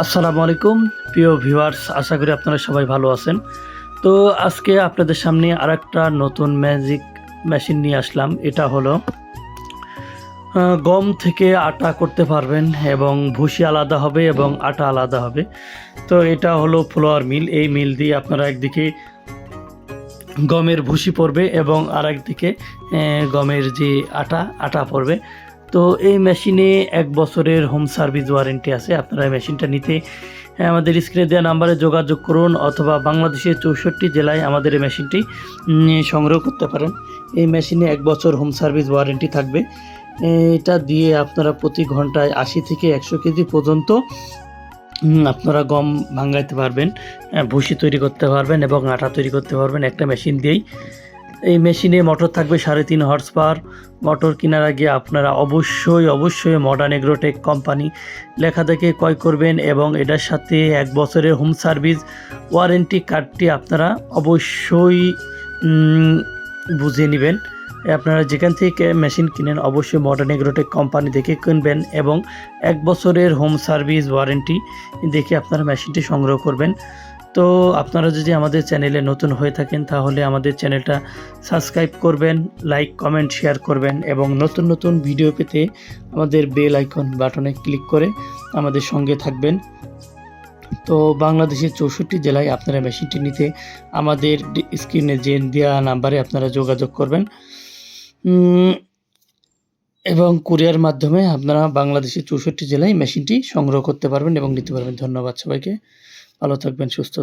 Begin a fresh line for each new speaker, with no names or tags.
আসসালামু আলাইকুম। প্রিয় ভিউয়ার্স, আশা করি আপনারা সবাই ভালো আছেন। তো আজকে আপনাদের সামনে আরেকটা নতুন ম্যাজিক মেশিন নিয়ে আসলাম। এটা হলো গম থেকে আটা করতে পারবেন এবং ভুসি আলাদা হবে এবং আটা আলাদা হবে। তো এটা হলো ফ্লোয়ার মিল। এই মিল দিয়ে আপনারা একদিকে গমের ভুসি পড়বে এবং আর একদিকে গমের যে আটা আটা পড়বে তো এই মেশিনে এক বছরের হোম সার্ভিস ওয়ারেন্টি আছে, আপনারা এই মেশিনটা নিতে আমাদের স্ক্রিনে দেওয়া নাম্বারে যোগাযোগ করুন অথবা বাংলাদেশের চৌষট্টি জেলায় আমাদের এই মেশিনটি সংগ্রহ করতে পারেন। এই মেশিনে এক বছর হোম সার্ভিস ওয়ারেন্টি থাকবে। এটা দিয়ে আপনারা প্রতি ঘন্টায় আশি থেকে একশো কেজি পর্যন্ত আপনারা গম ভাঙাইতে পারবেন ভুসি তৈরি করতে পারবেন এবং আটা তৈরি করতে পারবেন একটা মেশিন দিয়েই। এই মেশিনে মোটর থাকবে সাড়ে তিন হর্স পাওয়ার মোটর কেনার আগে আপনারা অবশ্যই অবশ্যই মডার্ন এগ্রোটেক কোম্পানি লেখা থেকে ক্রয় করবেন এবং এটার সাথে এক বছরের হোম সার্ভিস ওয়ারেন্টি কার্ডটি আপনারা অবশ্যই বুঝে নেবেন। আপনারা যেখান থেকে মেশিন কিনেন অবশ্যই মডার্ন এগ্রোটেক কোম্পানি দেখে কিনবেন এবং এক বছরের হোম সার্ভিস ওয়ারেন্টি দেখে আপনারা মেশিনটি সংগ্রহ করবেন। তো আপনারা যদি আমাদের চ্যানেলে নতুন হয়ে থাকেন, তাহলে আমাদের চ্যানেলটা সাবস্ক্রাইব করবেন, লাইক, কমেন্ট, শেয়ার করবেন এবং নতুন নতুন ভিডিও পেতে আমাদের বেল আইকন বাটনে ক্লিক করে আমাদের সঙ্গে থাকবেন। তো বাংলাদেশের চৌষট্টি জেলায় আপনারা মেশিনটি নিতে আমাদের স্ক্রিনে যে দেওয়া নাম্বারে আপনারা যোগাযোগ করবেন। এবং কুরিয়ার মাধ্যমে আপনারা বাংলাদেশের চৌষট্টি জেলায় মেশিনটি সংগ্রহ করতে পারবেন এবং নিতে পারবেন। ধন্যবাদ সবাইকে। ভালো থাকবেন, সুস্থ